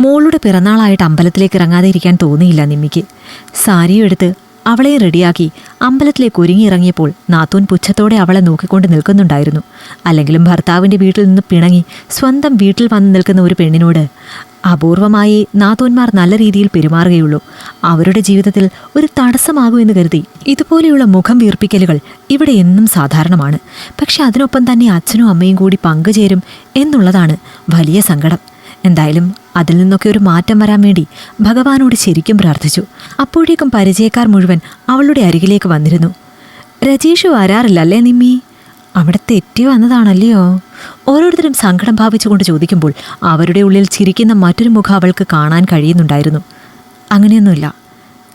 മോളുടെ പിറന്നാളായിട്ട് അമ്പലത്തിലേക്ക് ഇറങ്ങാതെ ഇരിക്കാൻ തോന്നിയില്ല നിമ്മിക്ക്. സാരിയും എടുത്ത് അവളെ റെഡിയാക്കി അമ്പലത്തിലേക്ക് ഒരുങ്ങിയിറങ്ങിയപ്പോൾ നാത്തൂൻ പുച്ഛത്തോടെ അവളെ നോക്കിക്കൊണ്ട് നിൽക്കുന്നുണ്ടായിരുന്നു. അല്ലെങ്കിലും ഭർത്താവിന്റെ വീട്ടിൽ നിന്ന് പിണങ്ങി സ്വന്തം വീട്ടിൽ വന്ന് നിൽക്കുന്ന ഒരു പെണ്ണിനോട് അപൂർവമായി നാത്തൂന്മാർ നല്ല രീതിയിൽ പെരുമാറുകയുള്ളൂ. അവരുടെ ജീവിതത്തിൽ ഒരു തടസ്സമാകൂ എന്ന് കരുതി ഇതുപോലെയുള്ള മുഖം വീർപ്പിക്കലുകൾ ഇവിടെ എന്നും സാധാരണമാണ്. പക്ഷെ അതിനൊപ്പം തന്നെ അച്ഛനും അമ്മയും കൂടി പങ്കുചേരും എന്നുള്ളതാണ് വലിയ സങ്കടം. എന്തായാലും അതിൽ നിന്നൊക്കെ ഒരു മാറ്റം വരാൻ വേണ്ടി ഭഗവാനോട് ശരിക്കും പ്രാർത്ഥിച്ചു. അപ്പോഴേക്കും പരിചയക്കാർ മുഴുവൻ അവളുടെ അരികിലേക്ക് വന്നിരുന്നു. രജീഷ് വരാറില്ല അല്ലേ നിമ്മി? അവിടെ തെറ്റി വന്നതാണല്ലയോ? ഓരോരുത്തരും സങ്കടം ഭാവിച്ചുകൊണ്ട് ചോദിക്കുമ്പോൾ അവരുടെ ഉള്ളിൽ ചിരിക്കുന്ന മറ്റൊരു മുഖം അവൾക്ക് കാണാൻ കഴിയുന്നുണ്ടായിരുന്നു. അങ്ങനെയൊന്നുമില്ല.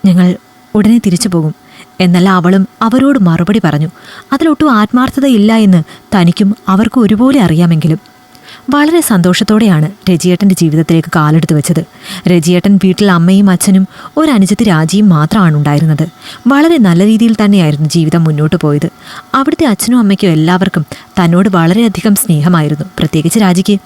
ഞങ്ങൾ ഉടനെ തിരിച്ചു പോകും. എന്നല്ല അവളും അവരോട് മറുപടി പറഞ്ഞു. അതിലൊട്ടും ആത്മാർത്ഥതയില്ല എന്ന് തനിക്കും അവർക്കും ഒരുപോലെ അറിയാമെങ്കിലും വളരെ സന്തോഷത്തോടെയാണ് രജിയേട്ടന്റെ ജീവിതത്തിലേക്ക് കാലെടുത്ത് വെച്ചത്. രജിയേട്ടൻ വീട്ടിൽ അമ്മയും അച്ഛനും ഒരു അനുജത്തി രാജിയും മാത്രമാണ് ഉണ്ടായിരുന്നത്. വളരെ നല്ല രീതിയിൽ തന്നെയായിരുന്നു ജീവിതം മുന്നോട്ട് പോയത്. അവിടുത്തെ അച്ഛനും അമ്മയ്ക്കും എല്ലാവർക്കും തന്നോട് വളരെയധികം സ്നേഹമായിരുന്നു. പ്രത്യേകിച്ച് രാജിക്ക്.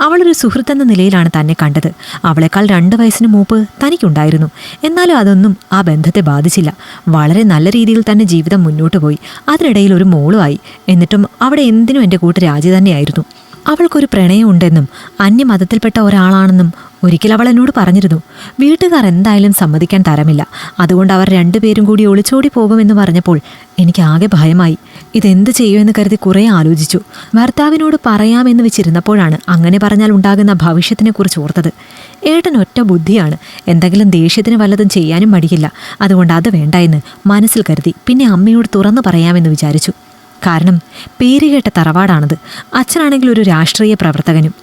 അവളൊരു സുഹൃത്തെന്ന നിലയിലാണ് തന്നെ കണ്ടത്. അവളെക്കാൾ രണ്ട് വയസ്സിന് മൂപ്പ് തനിക്കുണ്ടായിരുന്നു. എന്നാലും അതൊന്നും ആ ബന്ധത്തെ ബാധിച്ചില്ല. വളരെ നല്ല രീതിയിൽ തന്നെ ജീവിതം മുന്നോട്ട് പോയി. അതിനിടയിൽ ഒരു മോളുമായി. എന്നിട്ടും അവിടെ എന്തിനും എന്റെ കൂട്ട് രാജി തന്നെയായിരുന്നു. അവൾക്കൊരു പ്രണയമുണ്ടെന്നും അന്യമതത്തിൽപ്പെട്ട ഒരാളാണെന്നും ഒരിക്കൽ അവൾ എന്നോട് പറഞ്ഞിരുന്നു. വീട്ടുകാർ എന്തായാലും സമ്മതിക്കാൻ തരമില്ല. അതുകൊണ്ട് അവർ രണ്ടുപേരും കൂടി ഒളിച്ചോടി പോകുമെന്ന് പറഞ്ഞപ്പോൾ എനിക്ക് ആകെ ഭയമായി. ഇതെന്ത് ചെയ്യുമെന്ന് കരുതി കുറേ ആലോചിച്ചു. ഭർത്താവിനോട് പറയാമെന്ന് വെച്ചിരുന്നപ്പോഴാണ് അങ്ങനെ പറഞ്ഞാൽ ഉണ്ടാകുന്ന ഭവിഷ്യത്തിനെക്കുറിച്ച് ഓർത്തത്. ഏട്ടൻ ഒറ്റ ബുദ്ധിയാണ്. എന്തെങ്കിലും ദേഷ്യത്തിന് വല്ലതും ചെയ്യാനും മടിയില്ല. അതുകൊണ്ട് അത് വേണ്ട എന്ന് മനസ്സിൽ കരുതി. പിന്നെ അമ്മയോട് തുറന്നു പറയാമെന്ന് വിചാരിച്ചു. കാരണം പേരുകേട്ട തറവാടാണത്. അച്ഛനാണെങ്കിൽ ഒരു രാഷ്ട്രീയ പ്രവർത്തകനും.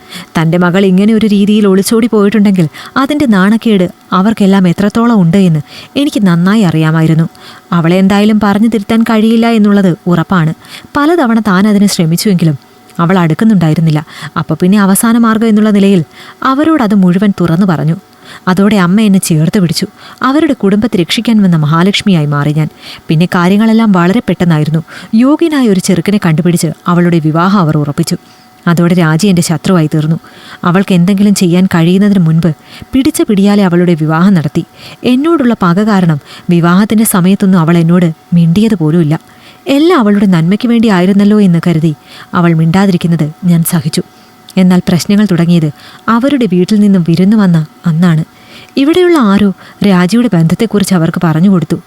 തന്റെ മകൾ ഇങ്ങനെ ഒരു രീതിയിൽ ഒളിച്ചോടി പോയിട്ടുണ്ടെങ്കിൽ അതിന്റെ നാണക്കേട് അവർക്കെല്ലാം എത്രത്തോളം ഉണ്ട് എന്ന് എനിക്ക് നന്നായി അറിയാമായിരുന്നു. അവളെ എന്തായാലും പറഞ്ഞു തിരുത്താൻ കഴിയില്ല എന്നുള്ളത് ഉറപ്പാണ്. പലതവണ താൻ അതിന് ശ്രമിച്ചുവെങ്കിലും അവൾ അടുക്കുന്നുണ്ടായിരുന്നില്ല. അപ്പോൾ പിന്നെ അവസാന മാർഗം എന്നുള്ള നിലയിൽ അവരോട് അത് മുഴുവൻ തുറന്നു പറഞ്ഞു. അതോടെ അമ്മ എന്നെ ചേർത്ത് പിടിച്ചു. അവരുടെ കുടുംബത്തെ രക്ഷിക്കാൻ വന്ന മഹാലക്ഷ്മിയായി മാറി ഞാൻ. പിന്നെ കാര്യങ്ങളെല്ലാം വളരെ പെട്ടെന്നായിരുന്നു. യോഗ്യനായ ഒരു ചെറുക്കനെ കണ്ടുപിടിച്ച് അവളുടെ വിവാഹം അവർ ഉറപ്പിച്ചു. അതോടെ രാജി എന്റെ ശത്രുവായി തീർന്നു. അവൾക്ക് എന്തെങ്കിലും ചെയ്യാൻ കഴിയുന്നതിന് മുൻപ് പിടിച്ച പിടിയാലെ അവളുടെ വിവാഹം നടത്തി. എന്നോടുള്ള പക കാരണം വിവാഹത്തിന്റെ സമയത്തൊന്നും അവൾ എന്നോട് മിണ്ടിയത് പോലുമില്ല എല്ലാം അവളുടെ നന്മയ്ക്ക് വേണ്ടി ആയിരുന്നല്ലോ എന്ന് കരുതി അവൾ മിണ്ടാതിരിക്കുന്നത് ഞാൻ സഹിച്ചു. എന്നാൽ പ്രശ്നങ്ങൾ തുടങ്ങിയത് അവരുടെ വീട്ടിൽ നിന്നും വിരുന്നു വന്ന അന്നാണ്. ഇവിടെയുള്ള ആരോ രാജിയുടെ ബന്ധത്തെക്കുറിച്ച് അവർക്ക് പറഞ്ഞു കൊടുത്തു.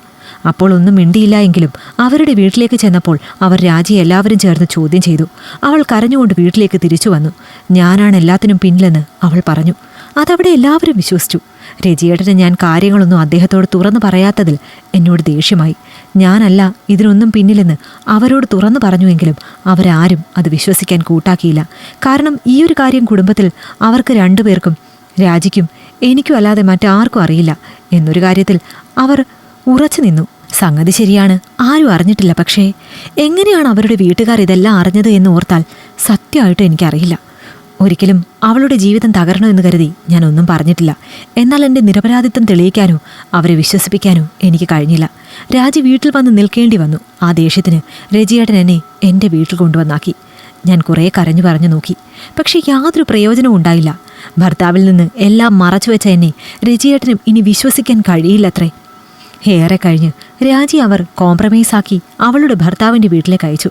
അപ്പോൾ ഒന്നും മിണ്ടിയില്ല എങ്കിലും അവരുടെ വീട്ടിലേക്ക് ചെന്നപ്പോൾ അവർ രാജി എല്ലാവരും ചേർന്ന് ചോദ്യം ചെയ്തു. അവൾ കരഞ്ഞുകൊണ്ട് വീട്ടിലേക്ക് തിരിച്ചു വന്നു. ഞാനാണ് എല്ലാത്തിനും പിന്നിലെന്ന് അവൾ പറഞ്ഞു. അതവിടെ എല്ലാവരും വിശ്വസിച്ചു. രജിയേട്ടന് ഞാൻ കാര്യങ്ങളൊന്നും അദ്ദേഹത്തോട് തുറന്നു പറയാത്തതിൽ എന്നോട് ദേഷ്യമായി. ഞാനല്ല ഇതിനൊന്നും പിന്നിലെന്ന് അവരോട് തുറന്നു പറഞ്ഞുവെങ്കിലും അവരാരും അത് വിശ്വസിക്കാൻ കൂട്ടാക്കിയില്ല. കാരണം ഈ ഒരു കാര്യം കുടുംബത്തിൽ അവർക്ക് രണ്ടുപേർക്കും രാജിക്കും എനിക്കും അല്ലാതെ മറ്റാർക്കും അറിയില്ല എന്നൊരു കാര്യത്തിൽ അവർ ഉറച്ചു നിന്നു. സംഗതി ശരിയാണ് ആരും അറിഞ്ഞിട്ടില്ല. പക്ഷേ എങ്ങനെയാണ് അവരുടെ വീട്ടുകാർ ഇതെല്ലാം അറിഞ്ഞത് എന്ന് ഓർത്താൽ സത്യമായിട്ട് എനിക്കറിയില്ല. ഒരിക്കലും അവളുടെ ജീവിതം തകരണമെന്ന് കരുതി ഞാൻ ഒന്നും പറഞ്ഞിട്ടില്ല. എന്നാൽ എന്റെ നിരപരാധിത്വം തെളിയിക്കാനോ അവരെ വിശ്വസിപ്പിക്കാനോ എനിക്ക് കഴിഞ്ഞില്ല. രാജി വീട്ടിൽ വന്ന് നിൽക്കേണ്ടി വന്നു. ആ ദേഷ്യത്തിന് രജിയേട്ടൻ എന്നെ എന്റെ വീട്ടിൽ കൊണ്ടുവന്നാക്കി. ഞാൻ കുറേ കരഞ്ഞു പറഞ്ഞു നോക്കി. പക്ഷേ യാതൊരു പ്രയോജനവും ഉണ്ടായില്ല. ഭർത്താവിൽ നിന്ന് എല്ലാം മറച്ചു വെച്ച എന്നെ രജിയേട്ടനും ഇനി വിശ്വസിക്കാൻ കഴിയില്ലത്രേ. ഏറെ കഴിഞ്ഞ് രാജി അവർ കോംപ്രമൈസാക്കി അവളുടെ ഭർത്താവിന്റെ വീട്ടിലേക്ക് അയച്ചു.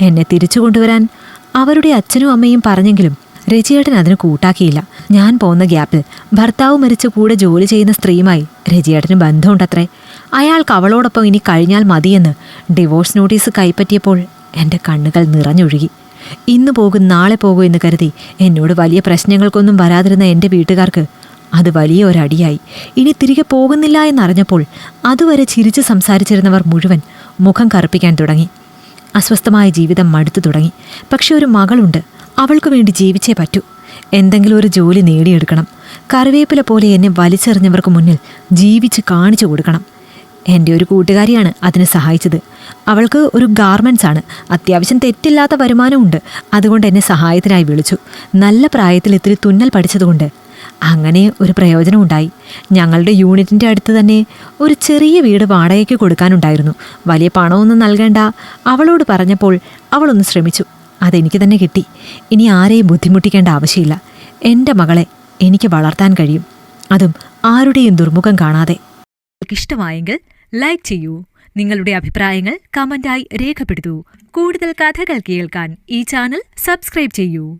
എന്നെ തിരിച്ചു കൊണ്ടുവരാൻ അവരുടെ അച്ഛനും അമ്മയും പറഞ്ഞെങ്കിലും രജിയേട്ടൻ അതിന് കൂട്ടാക്കിയില്ല. ഞാൻ പോകുന്ന ഗ്യാപ്പിൽ ഭർത്താവ് മരിച്ച കൂടെ ജോലി ചെയ്യുന്ന സ്ത്രീയുമായി രജിയേട്ടന് ബന്ധമുണ്ടത്രേ. അയാൾക്ക് അവളോടൊപ്പം ഇനി കഴിഞ്ഞാൽ മതിയെന്ന് ഡിവോഴ്സ് നോട്ടീസ് കൈപ്പറ്റിയപ്പോൾ എന്റെ കണ്ണുകൾ നിറഞ്ഞൊഴുകി. ഇന്ന് പോകും നാളെ പോകും എന്ന് കരുതി എന്നോട് വലിയ പ്രശ്നങ്ങൾക്കൊന്നും വരാതിരുന്ന എന്റെ വീട്ടുകാർക്ക് അത് വലിയ ഒരടിയായി. ഇനി തിരികെ പോകുന്നില്ല എന്നറിഞ്ഞപ്പോൾ അതുവരെ ചിരിച്ച് സംസാരിച്ചിരുന്നവർ മുഴുവൻ മുഖം കറുപ്പിക്കാൻ തുടങ്ങി. അസ്വസ്ഥമായ ജീവിതം മടുത്തു തുടങ്ങി. പക്ഷെ ഒരു മകളുണ്ട്. അവൾക്ക് വേണ്ടി ജീവിച്ചേ പറ്റൂ. എന്തെങ്കിലും ഒരു ജോലി നേടിയെടുക്കണം. കറിവേപ്പില പോലെ എന്നെ വലിച്ചെറിഞ്ഞവർക്ക് മുന്നിൽ ജീവിച്ച് കാണിച്ചു കൊടുക്കണം. എന്റെ ഒരു കൂട്ടുകാരിയാണ് അതിനെ സഹായിച്ചത്. അവൾക്ക് ഒരു ഗാർമെന്റ്സ് ആണ്. അത്യാവശ്യം തെറ്റില്ലാത്ത വരുമാനമുണ്ട്. അതുകൊണ്ട് എന്നെ സഹായത്തിനായി വിളിച്ചു. നല്ല പ്രായത്തിൽ ഇത്തിരി തുന്നൽ പഠിച്ചതുകൊണ്ട്. അങ്ങനെ ഒരു പ്രയോജനം ഉണ്ടായി. ഞങ്ങളുടെ യൂണിറ്റിന്റെ അടുത്ത് തന്നെ ഒരു ചെറിയ വീട് വാടകയ്ക്ക് കൊടുക്കാനുണ്ടായിരുന്നു. വലിയ പണമൊന്നും നൽകേണ്ട. അവളോട് പറഞ്ഞപ്പോൾ അവളൊന്ന് ശ്രമിച്ചു. അതെനിക്ക് തന്നെ കിട്ടി. ഇനി ആരെയും ബുദ്ധിമുട്ടിക്കേണ്ട ആവശ്യമില്ല. എന്റെ മകളെ എനിക്ക് വളർത്താൻ കഴിയും. അതും ആരുടെയും ദുർമുഖം കാണാതെ. ഇഷ്ടമായെങ്കിൽ ലൈക്ക് ചെയ്യൂ. നിങ്ങളുടെ അഭിപ്രായങ്ങൾ കമന്റായി രേഖപ്പെടുത്തൂ. കൂടുതൽ കഥകൾ കേൾക്കാൻ ഈ ചാനൽ സബ്സ്ക്രൈബ് ചെയ്യൂ.